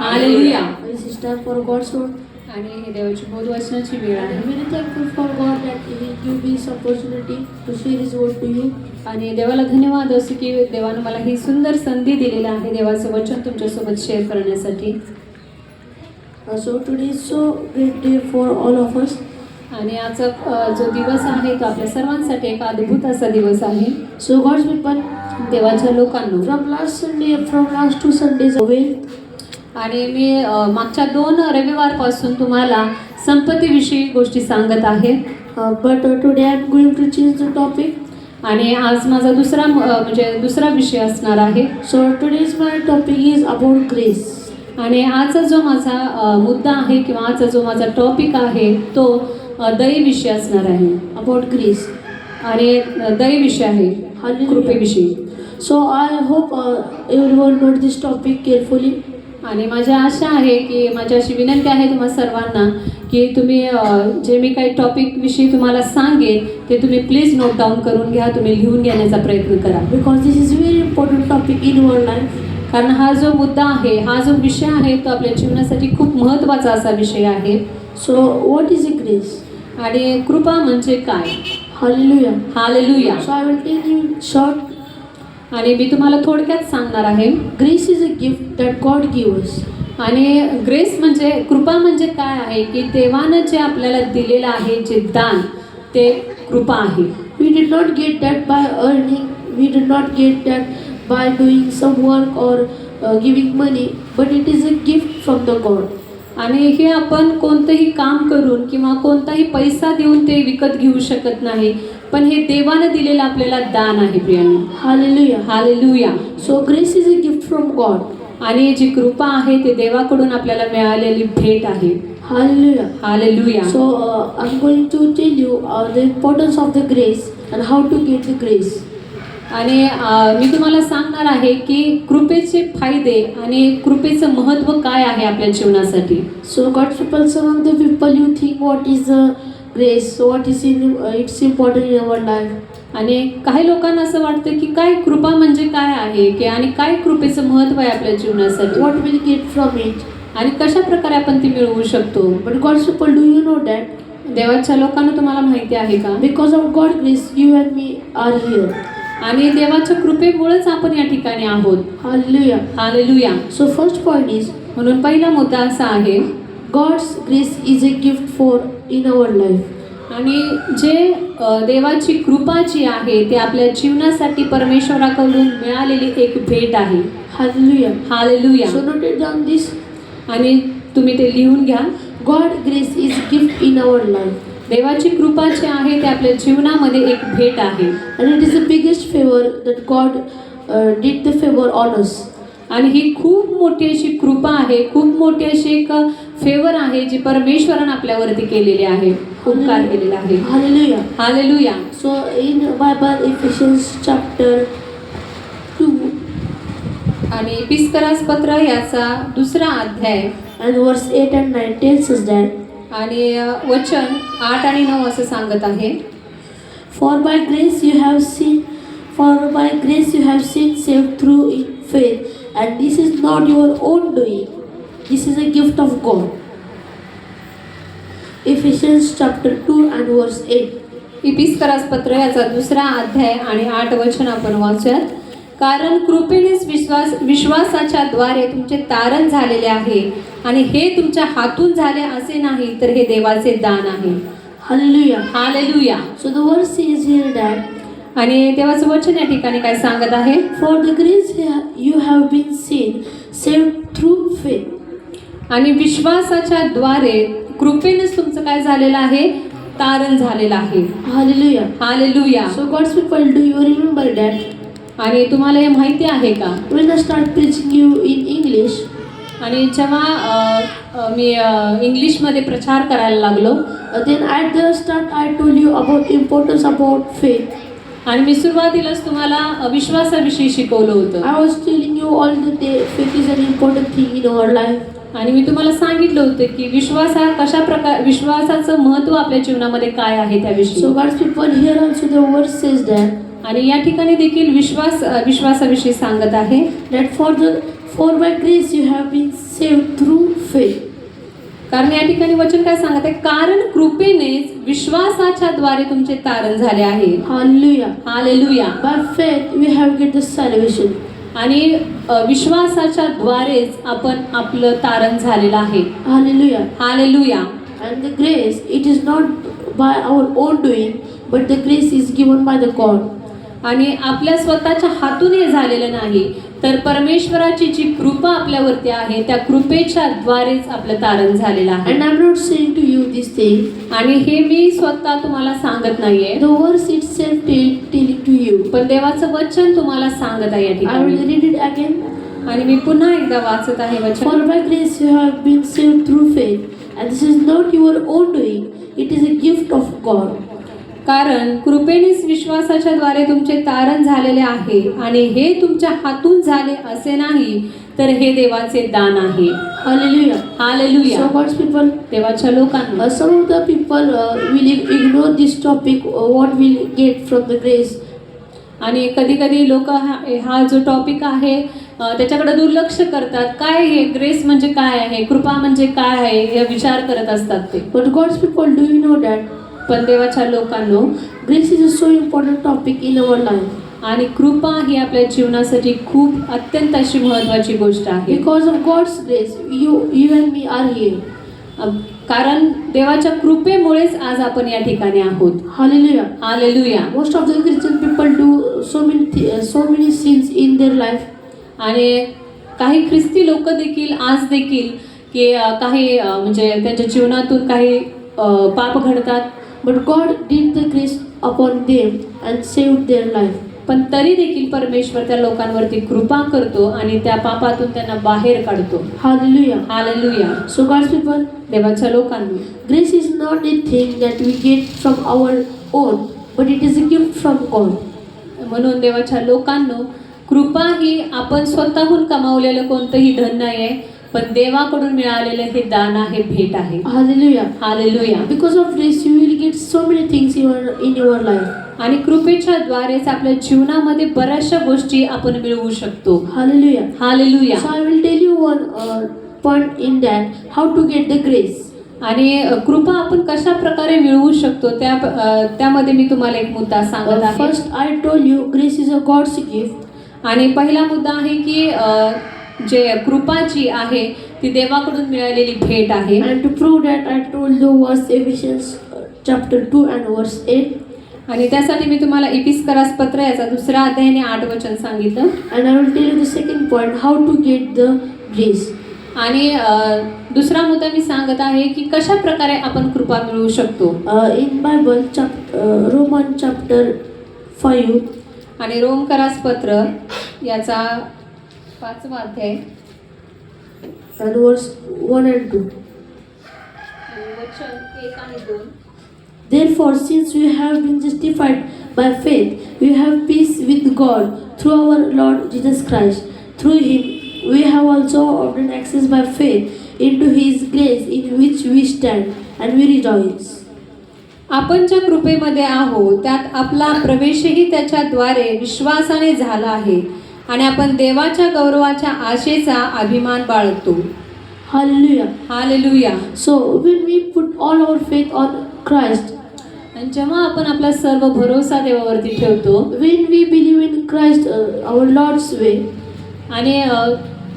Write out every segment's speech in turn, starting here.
आणि sister for God so आणि देवाची बोध वाचनाची वेळ आहे. मी thank you for God that he give to share his word to आणि देवाला धन्यवाद असं की देवानं मला ही सुंदर संधी दिलेला आहे देवाचं वचन तुमच्यासोबत शेअर करण्यासाठी. So today so great day for all of us आणि आजचा जो दिवस आहे तो आपल्या सर्वांसाठी एक अद्भुत असा दिवस आहे. So God's people, देवाच्या लोकांनो. Last Sunday, from last two Sundays away, आणि मी मागच्या दोन रविवारपासून तुम्हाला संपत्तीविषयी गोष्टी सांगत आहे. Uh, today I am going to change the topic. आणि आज माझा दुसरा म्हणजे दुसरा विषय असणार आहे. So today's my topic is about grace. आणि आजचा जो माझा मुद्दा आहे किंवा आजचा जो माझा टॉपिक आहे तो दही विषय असणार आहे About grace. आणि दही विषय आहे. कृपेविषयी So I hope uh, everyone note this topic carefully. आणि माझी आशा आहे की माझी अशी विनंती आहे तुम्हा सर्वांना की तुम्ही जे मी काही टॉपिक विषयी तुम्हाला सांगेन ते तुम्ही प्लीज नोट डाऊन करून घ्या तुम्ही लिहून घेण्याचा प्रयत्न करा because this is very important topic in our life. कारण हा जो मुद्दा आहे हा जो विषय आहे तो आपल्या जीवनासाठी खूप महत्त्वाचा असा विषय आहे so what is a grace आणि कृपा म्हणजे काय? Hallelujah hallelujah so I will tell you short आणि मी तुम्हाला थोडक्यात सांगणार आहे. Grace is a gift that God give आणि ग्रेस म्हणजे कृपा म्हणजे काय आहे? की देवानं जे आपल्याला दिलेलं आहे जे दान ते कृपा आहे. We did not get that by earning we did not get that by doing some work और giving money but it is a gift from the God आणि हे आपण कोणतंही काम करून किंवा कोणताही पैसा देऊन ते विकत घेऊ शकत नाही. पण हे देवानं दिलेलं आपल्याला दान आहे प्रियांना. Hallelujah hallelujah so grace is a gift from God आणि जी कृपा आहे ते देवाकडून आपल्याला मिळालेली भेट आहे. Hallelujah hallelujah so I going to tell you the importance of the grace and how to get the grace आणि मी तुम्हाला सांगणार आहे की कृपेचे फायदे आणि कृपेचं महत्त्व काय आहे आपल्या जीवनासाठी? So God people so on the people you think what is a grace so what is in its important in your life आणि काही लोकांना असं वाटतं की काय कृपा म्हणजे काय आहे की आणि काय कृपेचं महत्त्व आहे आपल्या जीवनासाठी? What will get from it आणि कशा प्रकारे आपण ती मिळवू शकतो? But God super do you know that देवाच्या लोकांना तुम्हाला माहिती आहे का? Because of God grace you and me are here आणि देवाच्या कृपेमुळेच आपण या ठिकाणी आहोत. Hallelujah so first point is म्हणून पहिला मुद्दा असा आहे God's grace is a gift for in our life आणि जे देवाची कृपा जी आहे ते आपल्या जीवनासाठी परमेश्वराकडून मिळालेली एक भेट आहे. Hallelujah hallelujah so note down this आणि तुम्ही ते लिहून घ्या. God grace is gift in our life देवाची कृपा जी आहे ते आपल्या जीवनामध्ये एक भेट आहे. Is the biggest favor that God uh, did the favor on us. आणि ही खूप मोठी अशी कृपा आहे खूप मोठी अशी एक फेवर आहे जी परमेश्वरानं आपल्यावरती केलेली आहे उपकार केलेला आहे. Hallelujah. Hallelujah So in Bible Ephesians chapter 2 आणि पिस्करास पत्र याचा दुसरा अध्याय. And verse 8 and 9 tells us that आणि वचन आठ आणि नऊ असं सांगत आहे. For by grace you have seen for by grace you have seen save through in faith and this is not your own doing this is a gift of God Ephesians chapter two and verse eight इपिस करास पत्र याचा दुसरा अध्याय आणि आठ वचन आपण वाचूयात. कारण कृपेनेच विश्वास विश्वासाच्या द्वारे तुमचे तारण झालेले आहे आणि हे तुमच्या हातून झाले असे नाही तर हे देवाचे दान आहे Hallelujah. Hallelujah So the verse says here that आणि देवाचं वचन या ठिकाणी काय सांगत आहे For the grace you have been seen, saved through faith. आणि विश्वासाच्या द्वारे कृपेनेच तुमचं काय झालेलं आहे तारण झालेलं आहे Hallelujah. Hallelujah So God's people, do you remember that? आणि तुम्हाला हे माहिती आहे का? Will not start preaching you in English आणि जेव्हा मी इंग्लिशमध्ये प्रचार करायला लागलो then at the start I told you about importance about faith आणि मी सुरुवातीलाच तुम्हाला विश्वासाविषयी शिकवलं होतं. I was telling you all they faith is an important thing in our life आणि मी तुम्हाला सांगितलं होतं की विश्वास हा कशा प्रकार विश्वासाचं महत्त्व आपल्या जीवनामध्ये काय आहे त्याविषयी verse says that आणि या ठिकाणी देखील विश्वास विश्वासाविषयी सांगत आहे that for the For by grace you have been saved through faith. कारण या ठिकाणी वचन काय सांगत आहे कारण कृपेनेच विश्वासाच्या द्वारे तुमचे तारण झाले आहे Hallelujah. Hallelujah By faith we have get the salvation. आणि विश्वासाच्या द्वारेच आपण आपलं तारण झालेलं आहे. Hallelujah and the grace it is not by our own doing but the grace is given by the God आणि आपल्या स्वतःच्या हातून हे झालेलं नाही तर परमेश्वराची जी कृपा आपल्यावरती आहे त्या कृपेच्या द्वारेच आपलं तारण झालेलं आहे. And I not saying to you this thing आणि हे मी स्वतः तुम्हाला सांगत नाही आहे the verse itself tell you पण देवाचं वचन तुम्हाला सांगत आहे आणि मी पुन्हा एकदा वाचत आहे वचन. For by grace through faith and this is not your own doing it is a gift of God कारण कृपेनेच विश्वासाच्या द्वारे तुमचे तारण झालेले आहे आणि हे तुमच्या हातून झाले असे नाही तर हे देवाचे दान आहे. देवाच्या लोकांना. Some the people will ignore this topic what will get from the grace आणि कधी कधी लोक हा हा जो टॉपिक आहे अ, त्याच्याकडे दुर्लक्ष करतात. काय हे? ग्रेस म्हणजे काय आहे? कृपा म्हणजे काय आहे? हे विचार करत असतात ते. But God's people, do you know that? पण देवाच्या लोकांनो grace is a so important topic in our life? आणि कृपा ही आपल्या जीवनासाठी खूप अत्यंत अशी महत्वाची गोष्ट आहे. Because of God's grace, you, you and me are here. अ, कारण देवाच्या कृपेमुळेच आज आपण या ठिकाणी आहोत. Hallelujah. Hallelujah Most of the Christian people do so many so many sins in their life आणि काही ख्रिस्ती लोक देखील आज देखील की काही म्हणजे त्यांच्या जीवनातून काही पाप घडतात. But God did the Christ upon them and save their life पण तरी देखील परमेश्वर त्या लोकांवरती कृपा करतो आणि त्या पापातून त्यांना बाहेर काढतो. Hallelujah hallelujah so God people देवाच्या लोकांनी. Grace is not a thing that we get from our own but it is a from God म्हणून देवाच्या लोकांनो कृपा ही आपण स्वतःहून कमावलेलं कोणतंही धन नाही आहे पण देवाकडून मिळालेलं हे दान आहे भेट आहे. Because of this you will get so many things your in your life आणि कृपेच्या द्वारेच आपल्या जीवनामध्ये बऱ्याचशा गोष्टी आपण मिळवू शकतो. Hallelujah hallelujah so I will tell you one point in that how to get the grace आणि कृपा आपण कशा प्रकारे मिळवू शकतो? त्या त्यामध्ये मी तुम्हाला एक मुद्दा सांगत आहे. First I told you grace is a God's gift आणि पहिला मुद्दा आहे की जे कृपा जी आहे ती देवाकडून मिळालेली भेट आहे. And to prove that I told the verse Ephesians chapter two and verse eight आणि त्यासाठी मी तुम्हाला इपिस करास पत्र याचा दुसरा अध्यायाने आठ वचन सांगितलं. And I will tell you the second point how to get the grace आणि दुसरा मुद्दा मी सांगत आहे की कशा प्रकारे आपण कृपा मिळवू शकतो Uh, Bible, chap- uh, Roman chapter 5, आणि रोमकरास पत्र याचा पाचवा अध्याय and verse 1 and 2. वचन एक आणि दोन Therefore, since we have been justified by faith, we have peace with God through our Lord Jesus Christ. Through him, we have also obtained access by faith into his grace in which we stand and we rejoice. आपण ज्या कृपेमध्ये आहोत त्यात आपला प्रवेशही त्याच्याद्वारे विश्वासाने झाला आहे आणि आपण देवाच्या गौरवाच्या आशेचा अभिमान बाळगतो. Hallelujah hallelujah so will we put all our faith on Christ आणि जेव्हा आपण आपला सर्व भरोसा देवावरती ठेवतो when we believe in Christ our Lord's way आणि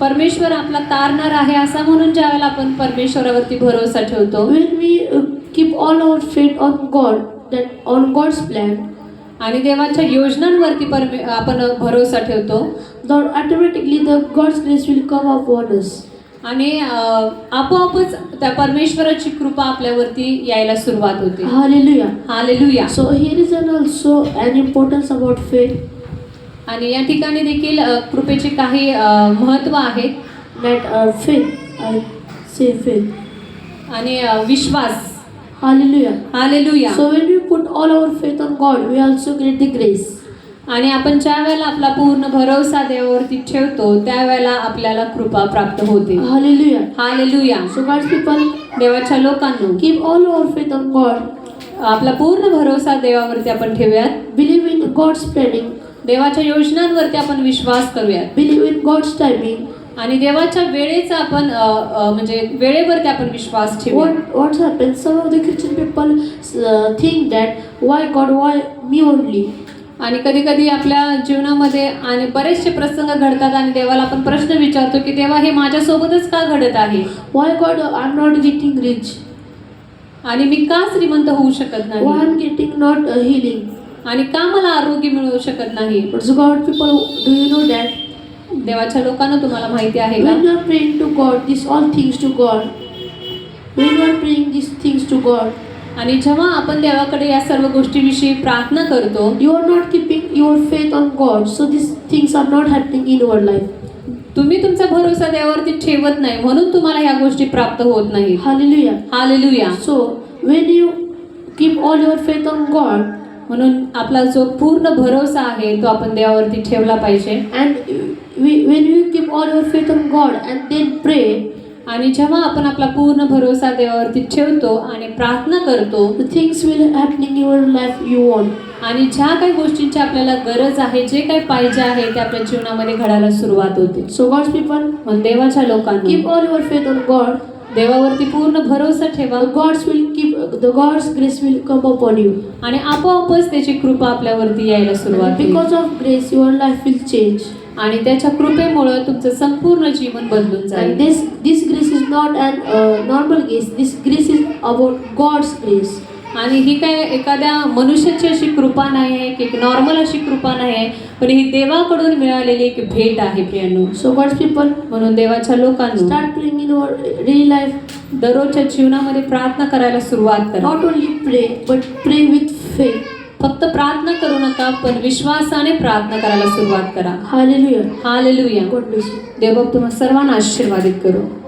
परमेश्वर आपला तारणार आहे असं म्हणून ज्या वेळेला आपण परमेश्वरावरती भरोसा ठेवतो will we keep all our faith on God that on God's plan आणि देवाच्या योजनांवरती परमे आपण भरोसा ठेवतो that automatically the God's grace will come up on आणि आपोआपच त्या परमेश्वराची कृपा आपल्यावरती यायला सुरुवात होते. Hallelujah hallelujah so here is an also an importance about faith आणि या ठिकाणी देखील कृपेचे काही महत्त्व आहे दॅट फेल आणि विश्वास. Hallelujah hallelujah so when we put all our faith on God we also great the grace आणि आपण ज्या वेळेला आपला पूर्ण भरोसा देवावरती ठेवतो त्यावेळेला आपल्याला कृपा प्राप्त होते. Hallelujah hallelujah so God people देवाच्या लोकांना keep all our faith on God आपला पूर्ण भरोसा देवावरती आपण ठेवूयात. बिलीव्ह इन गॉड स्प्रेडिंग देवाच्या योजनांवरती आपण विश्वास करूयात Believe in God's timing. आणि देवाच्या वेळेचा आपण म्हणजे वेळेवरती आपण विश्वास ठेवू uh, think that why God, why me only? आणि कधी कधी आपल्या जीवनामध्ये आणि बरेचसे प्रसंग घडतात आणि देवाला आपण प्रश्न विचारतो की देवा हे माझ्यासोबतच का घडत आहे Why God, I'm not getting rich? आणि मी का श्रीमंत होऊ शकत नाही I'm getting not uh, healing? आणि का मला आरोग्य मिळू शकत नाही? बट जो people do you know that देवाच्या लोकांना तुम्हाला माहिती आहे का? Not praying to God this all things to God we not praying this things to God आणि जेव्हा आपण देवाकडे या सर्व गोष्टीविषयी प्रार्थना करतो you are not keeping your faith on God so this things are not happening in your life तुम्ही तुमचा भरोसा देवावरती ठेवत नाही म्हणून तुम्हाला ह्या गोष्टी प्राप्त होत नाही hallelujah hallelujah so when you keep all your faith on God म्हणून आपला जो पूर्ण भरोसा आहे तो आपण देवावरती ठेवला पाहिजे we, when you keep all your faith on God and then pray, आणि जेव्हा आपण आपला पूर्ण भरोसा देवावरती ठेवतो आणि प्रार्थना करतो will happening in your life you want. आणि ज्या काही गोष्टींची आपल्याला गरज आहे जे काही पाहिजे आहे ते आपल्या जीवनामध्ये घडायला सुरुवात होते God's people, मग देवाच्या लोकांनी all your faith on God. देवावरती पूर्ण भरोसा ठेवा. God's will keep the God's grace will come up on you आणि आपोआपच त्याची कृपा आपल्यावरती यायला सुरुवात because of grace your life will change आणि त्याच्या कृपेमुळे तुमचं संपूर्ण जीवन बदलून जाईल. This this grace is not a normal grace this grace is about God's grace आणि ही काय एखाद्या मनुष्याची अशी कृपा नाही आहे की नॉर्मल अशी कृपा नाही आहे पण ही देवाकडून मिळालेली एक भेट आहे प्रियांनो So God's people, म्हणून देवाच्या लोकांना praying in your daily life. दररोजच्या जीवनामध्ये प्रार्थना करायला सुरुवात करा Not only pray, but pray with faith. फक्त प्रार्थना करू नका पण विश्वासाने प्रार्थना करायला सुरुवात करा. Hallelujah bless you. देवबाप तुम्हाला सर्वांना आशीर्वादित करू